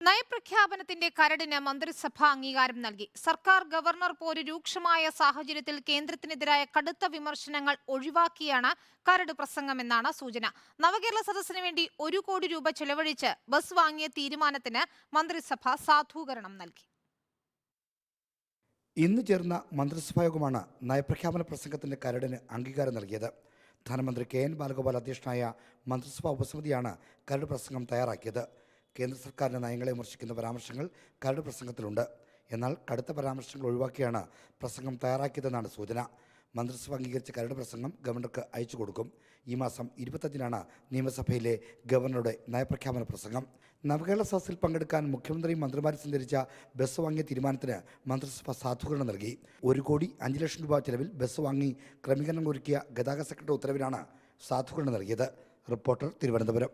നയപ്രഖ്യാപനത്തിന്റെ കരടിന് മന്ത്രിസഭ അംഗീകാരം നൽകി. സർക്കാർ ഗവർണർ പോര് രൂക്ഷമായ സാഹചര്യത്തിൽ കേന്ദ്രത്തിനെതിരായ കടുത്ത വിമർശനങ്ങൾ ഒഴിവാക്കിയാണ് കരട് പ്രസംഗമെന്നാണ് സൂചന. നവകേരള സദസ്സിന് വേണ്ടി ഒരു കോടി രൂപ ചെലവഴിച്ച് ബസ് വാങ്ങിയ തീരുമാനത്തിന് മന്ത്രിസഭ സാധൂകരണം നൽകി. ഇന്ന് ചേർന്ന മന്ത്രിസഭായോഗമാണ് നയപ്രഖ്യാപന പ്രസംഗത്തിന്റെ കരടിന് അംഗീകാരം നൽകിയത്. ധനമന്ത്രി കെ എൻ ബാലഗോപാൽ അധ്യക്ഷനായ മന്ത്രിസഭാ ഉപസമിതിയാണ് കരട് പ്രസംഗം തയ്യാറാക്കിയത്. കേന്ദ്ര സർക്കാരിന്റെ നയങ്ങളെ വിമർശിക്കുന്ന പരാമർശങ്ങൾ കരട് പ്രസംഗത്തിലുണ്ട്. എന്നാൽ കടുത്ത പരാമർശങ്ങൾ ഒഴിവാക്കിയാണ് പ്രസംഗം തയ്യാറാക്കിയതെന്നാണ് സൂചന. മന്ത്രിസഭ അംഗീകരിച്ച കരട് പ്രസംഗം ഗവർണർക്ക് അയച്ചു കൊടുക്കും. ഈ മാസം ഇരുപത്തഞ്ചിനാണ് നിയമസഭയിലെ ഗവർണറുടെ നയപ്രഖ്യാപന പ്രസംഗം. നവകേരള സദസ്സിൽ പങ്കെടുക്കാൻ മുഖ്യമന്ത്രിയും മന്ത്രിമാരും സഞ്ചരിച്ച ബസ് വാങ്ങിയ തീരുമാനത്തിന് മന്ത്രിസഭ സാധൂകരണം നൽകി. ഒരു കോടി അഞ്ച് ലക്ഷം രൂപ ചെലവിൽ ബസ് വാങ്ങി ക്രമീകരണം ഒരുക്കിയ ഗതാഗത സെക്രട്ടറി ഉത്തരവിലാണ് സാധൂകരണം നൽകിയത്. റിപ്പോർട്ടർ തിരുവനന്തപുരം.